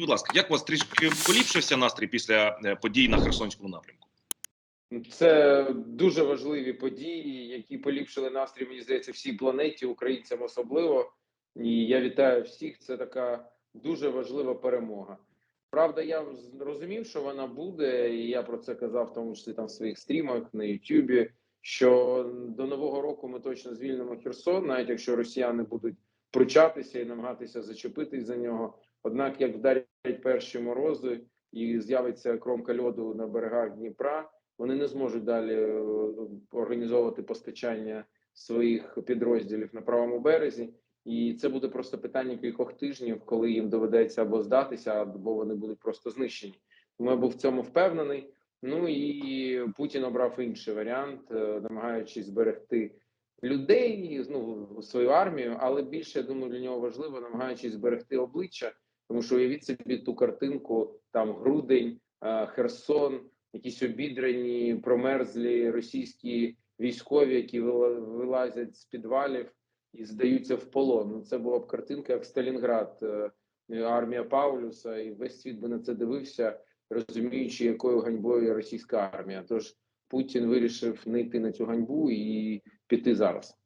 будь ласка, як у вас трішки поліпшився настрій після е, подій на Херсонському напрямку? Це дуже важливі події, які поліпшили настрій, мені здається, всій планеті, українцям особливо. І я вітаю всіх. Це така дуже важлива перемога. Правда, я розумів, що вона буде, і я про це казав, в тому числі там в своїх стрімах на Ютубі. Що до нового року ми точно звільнимо Херсон, навіть якщо росіяни будуть пручатися і намагатися зачепитись за нього. Однак, як вдарять перші морози і з'явиться кромка льоду на берегах Дніпра, вони не зможуть далі е, організовувати постачання своїх підрозділів на правому березі, і це буде просто питання кількох тижнів, коли їм доведеться або здатися, або вони будуть просто знищені. Тому я був в цьому впевнений. Ну і Путін обрав інший варіант, е, намагаючись зберегти людей, ну свою армію, але більше я думаю, для нього важливо намагаючись зберегти обличчя, тому що уявіть собі ту картинку: там грудень, Херсон, якісь обідрані, промерзлі російські військові, які вилазять з підвалів і здаються в полон. Ну це була б картинка, як Сталінград, е, армія Паулюса, і весь світ би на це дивився, розуміючи, якою ганьбою російська армія. Тож Путін вирішив не йти на цю ганьбу і піти зараз.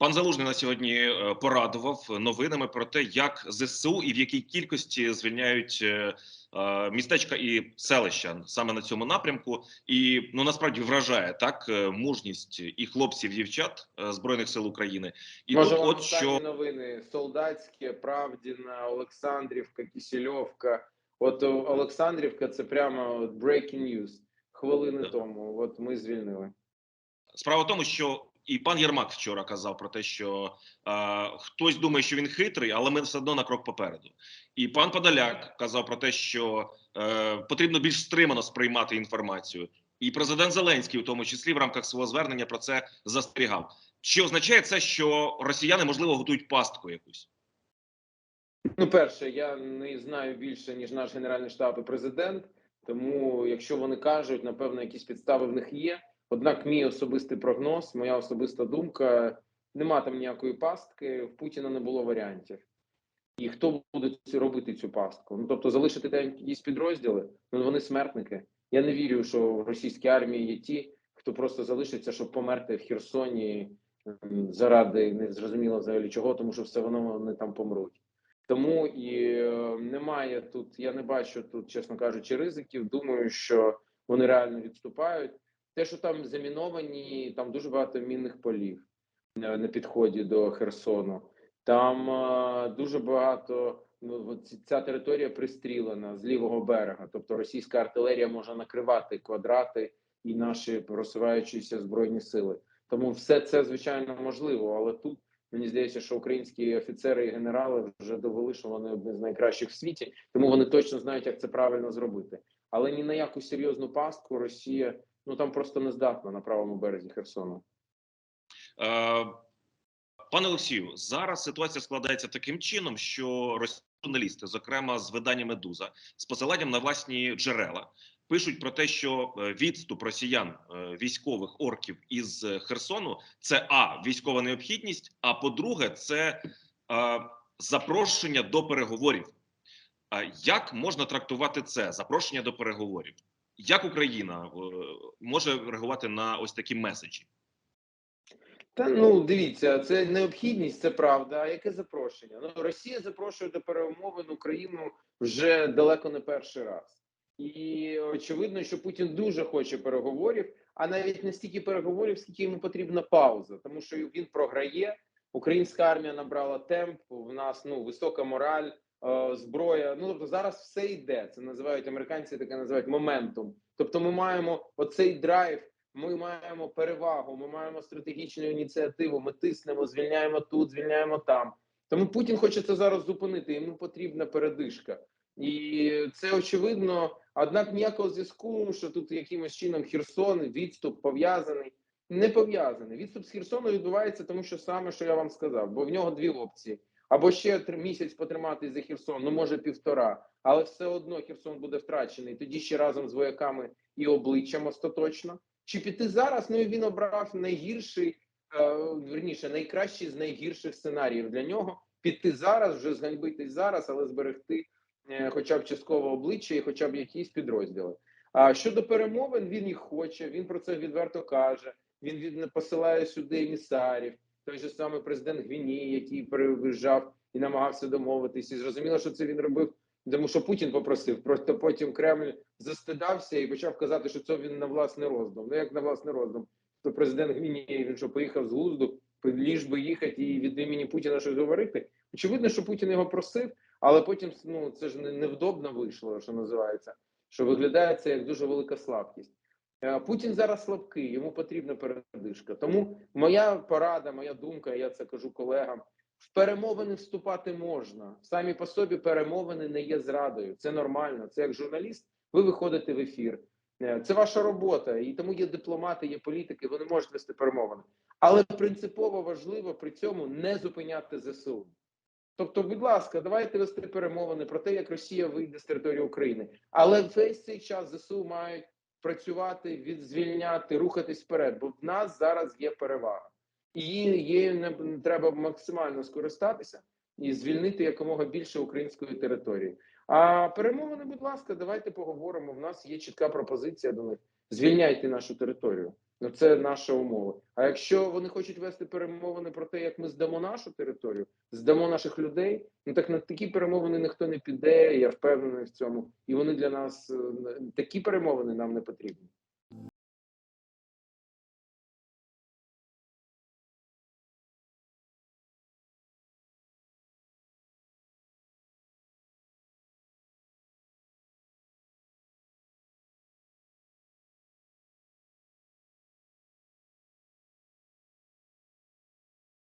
Пан Залужний на сьогодні е, порадував новинами про те, як ЗСУ і в якій кількості звільняють е, е, містечка і селища саме на цьому напрямку, і ну насправді вражає так мужність і хлопців, і дівчат збройних сил України. І Може, тут, от що новини Солдатське, Правдіна, Олександрівка, Кисельовка. От Олександрівка це прямо breaking news. Хвилини Так. тому. От ми звільнили. Справа в тому, що і пан Єрмак вчора казав про те, що е, хтось думає, що він хитрий, але ми все одно на крок попереду. І пан Подоляк казав про те, що е, потрібно більш стримано сприймати інформацію. І президент Зеленський, у тому числі в рамках свого звернення, про це застерігав. Чи означає це, що росіяни можливо готують пастку якусь? Ну, перше, я не знаю більше ніж наш генеральний штаб і президент. Тому, якщо вони кажуть, напевно, якісь підстави в них є. Однак, мій особистий прогноз, моя особиста думка, нема там ніякої пастки. В Путіна не було варіантів. І хто буде робити цю пастку? Ну тобто, залишити там якісь підрозділи, ну вони смертники. Я не вірю, що в російській армії є ті, хто просто залишиться, щоб померти в Херсоні заради незрозуміло взагалі чого, тому що все одно вони там помруть. Тому і е, немає тут. Я не бачу тут, чесно кажучи, ризиків. Думаю, що вони реально відступають. Те, що там заміновані, там дуже багато мінних полів на підході до Херсону. Там дуже багато ну, ця територія пристрілена з лівого берега. Тобто російська артилерія може накривати квадрати і наші просуваючіся збройні сили. Тому все це звичайно можливо, але тут Мені здається, що українські офіцери і генерали вже довели, що вони одні з найкращих в світі, тому вони точно знають, як це правильно зробити. Але ні на яку серйозну пастку Росія ну там просто не здатна на правому березі Херсону. Е, Пане Олексію, зараз ситуація складається таким чином, що журналісти, зокрема з видання Медуза, з посиланням на власні джерела, пишуть про те, що е, відступ росіян е, військових орків із Херсону це а військова необхідність. А по-друге, це е, запрошення до переговорів. А як можна трактувати це запрошення до переговорів? Як Україна е, може реагувати на ось такі меседжі? Та ну дивіться, це необхідність, це правда. А яке запрошення? Ну Росія запрошує до перемовин Україну вже далеко не перший раз, і очевидно, що Путін дуже хоче переговорів, а навіть не стільки переговорів, скільки йому потрібна пауза, тому що він програє. Українська армія набрала темп. В нас ну висока мораль, зброя. Ну тобто зараз все йде. Це називають американці, таке називають моментум. Тобто, ми маємо оцей драйв. Ми маємо перевагу, ми маємо стратегічну ініціативу. Ми тиснемо, звільняємо тут, звільняємо там. Тому Путін хоче це зараз зупинити. Йому потрібна передишка, і це очевидно. Однак ніякого зв'язку, що тут якимось чином Херсон, відступ пов'язаний, не пов'язаний. Відступ з Херсону відбувається, тому що саме що я вам сказав, бо в нього дві опції: або ще місяць потриматись за Херсон, ну може півтора, але все одно Херсон буде втрачений. Тоді ще разом з вояками і обличчям остаточно. Чи піти зараз? Ну і він обрав найгірший, е, верніше, найкращий з найгірших сценаріїв для нього. Піти зараз, вже зганьбитись зараз, але зберегти е, хоча б частково обличчя і хоча б якісь підрозділи. А щодо перемовин, він їх хоче. Він про це відверто каже. Він посилає сюди емісарів. Той же самий президент Гвінії, який приїжджав і намагався домовитись. І зрозуміло, що це він робив, тому що Путін попросив. Просто потім Кремль застидався і почав казати, що це він на власний роздум. Ну як на власний роздум? То президент Гвінії він що поїхав з глузду, ліж би їхати і від імені Путіна щось говорити. Очевидно, що Путін його просив, але потім ну це ж не- невдобно вийшло, що називається. Що виглядає це як дуже велика слабкість. Е, Путін зараз слабкий, йому потрібна передишка. Тому моя порада, моя думка, я це кажу колегам. В перемовини вступати можна. Самі по собі перемовини не є зрадою. Це нормально. Це як журналіст. Ви виходите в ефір. Е, Це ваша робота, і тому є дипломати, є політики. Вони можуть вести перемовини. Але принципово важливо при цьому не зупиняти ЗСУ. Тобто, будь ласка, давайте вести перемовини про те, як Росія вийде з території України. Але весь цей час ЗСУ мають працювати, відзвільняти, рухатись вперед, бо в нас зараз є перевага, і її не треба максимально скористатися і звільнити якомога більше української території. А перемовини, будь ласка, давайте поговоримо. В нас є чітка пропозиція до них: звільняйте нашу територію. Ну це наша умова. А якщо вони хочуть вести перемовини про те, як ми здамо нашу територію, здамо наших людей, ну так на такі перемовини ніхто не піде. Я впевнений в цьому, і вони для нас е, такі перемовини нам не потрібні.